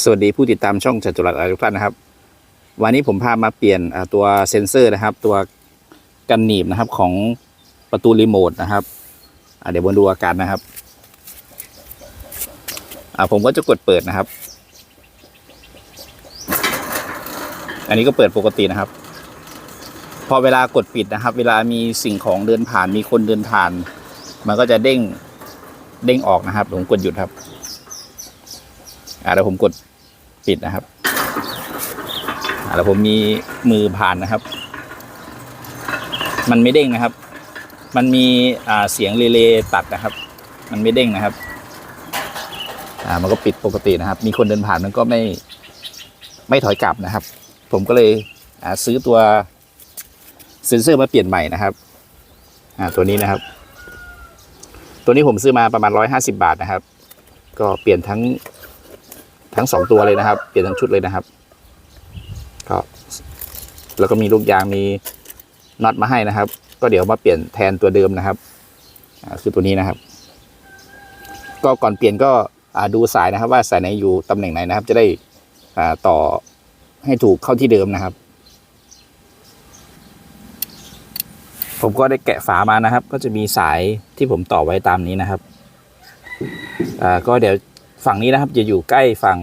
สวัสดีผู้ติดตามช่องจัตุรัสทุกท่านนะครับ วันนี้ผมพามาเปลี่ยนตัวเซ็นเซอร์นะครับ ตัวกันหนีบนะครับของประตูรีโมทนะครับเดี๋ยวมาดูอาการนะครับผมก็จะกดเปิดนะครับ อันนี้ก็เปิดปกตินะครับ พอเวลากดปิดนะครับ เวลามีสิ่งของเดินผ่านมีคนเดินผ่าน มันก็จะเด้งเด้งออกนะครับผมกดหยุดครับ อ่าแล้วผมกดปิดนะครับอ่าแล้วผมมีมือผ่านนะครับ มันไม่เด้งนะครับ มันมีอ่าเสียงเรเลตัดนะครับ มันไม่เด้งนะครับอ่ามันก็ปิดปกตินะครับ มีคนเดินผ่านมันก็ไม่ไม่ถอยกลับนะครับ ผมก็เลยอ่าซื้อตัวเซ็นเซอร์มาเปลี่ยนใหม่นะครับอ่าตัวนี้นะครับ ตัวนี้ผมซื้อมาประมาณร้อยห้าสิบาทนะครับ ก็เปลี่ยนทั้ง ทั้งสองตัวเลยนะครับ เปลี่ยนทั้งชุดเลยนะครับก็แล้วก็มีลูกยางมีน็อตมาให้นะครับ ก็เดี๋ยวมาเปลี่ยนแทนตัวเดิมนะครับคือตัวนี้นะครับ ก็ก่อนเปลี่ยนก็ดูสายนะครับ ว่าสายไหนอยู่ตำแหน่งไหนนะครับ จะได้ต่อให้ถูกเข้าที่เดิมนะครับ ผมก็ได้แกะฝามานะครับ ก็จะมีสายที่ผมต่อไว้ตามนี้นะครับก็เดี๋ยว ฝั่งนี้นะครับจะอยู่ใกล้ฝั่ง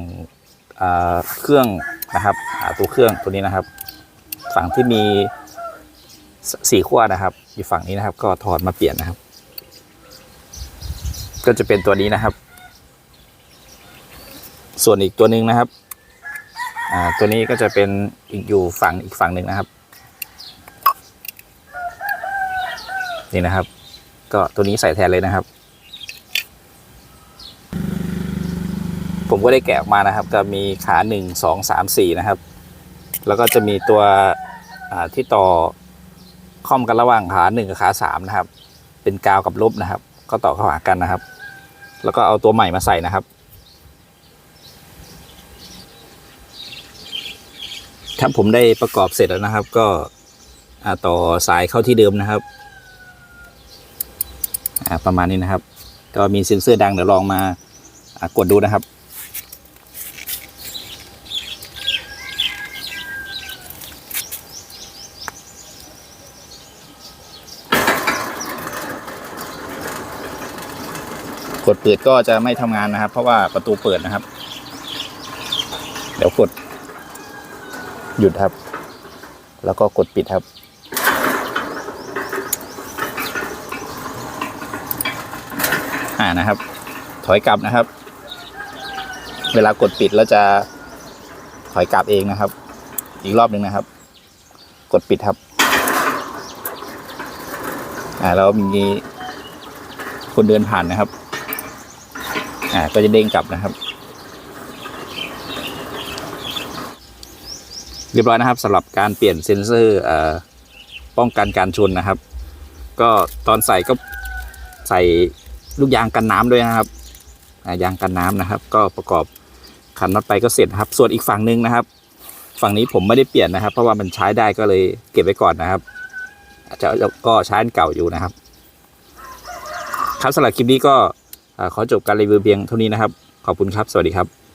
เครื่องนะครับตัวเครื่องตัวนี้นะครับ ฝั่งที่มีสี่ขั้วนะครับ อยู่ฝั่งนี้นะครับ ก็ถอดมาเปลี่ยนนะครับ ก็จะเป็นตัวนี้นะครับ ส่วนอีกตัวหนึ่งนะครับตัวนี้ก็จะเป็นอีกอยู่ฝั่งอีกฝั่งหนึ่งนะครับ นี่นะครับ ก็ตัวนี้ใส่แทนเลยนะครับ ผมก็ได้แกะออกมานะครับ ก็มีขาหนึ่งสองสามสี่นะครับ แล้วก็จะมีตัวที่ต่อค่อมกันระหว่างขาหนึ่งกับขาสามนะครับ เป็นกาวกับลบนะครับ ก็ต่อเข้าหากันนะครับ แล้วก็เอาตัวใหม่มาใส่นะครับถ้าผมได้ประกอบเสร็จแล้วนะครับ ก็ต่อสายเข้าที่เดิมนะครับประมาณนี้นะครับ ก็มีเซ็นเซอร์ดังเดี๋ยวลองมากดดูนะครับ กดเปิดก็จะไม่ทำงานนะครับ เพราะว่าประตูเปิดนะครับ เดี๋ยวกด หยุดครับ แล้วก็กดปิดครับ อ่านะครับ ถอยกลับนะครับ เวลากดปิดแล้วจะถอยกลับเองนะครับ อีกรอบหนึ่งนะครับ กดปิดครับ อ่าแล้วมีคนเดินผ่านนะครับ อ่าก็จะเด้งกลับนะครับ เรียบร้อยนะครับสำหรับการเปลี่ยนเซ็นเซอร์ป้องกันการชนนะครับ ก็ตอนใส่ก็ใส่ลูกยางกันน้ำด้วยนะครับยางกันน้ำนะครับ ก็ประกอบขันน็อตไปก็เสร็จครับ ส่วนอีกฝั่งนึงนะครับ ฝั่งนี้ผมไม่ได้เปลี่ยนนะครับ เพราะว่ามันใช้ได้ก็เลยเก็บไว้ก่อนนะครับจะก็ใช้อันเก่าอยู่นะครับ ครับสำหรับคลิปนี้ก็ ขอจบการรีวิวเพียงเท่านี้นะครับ ขอบคุณครับ สวัสดีครับ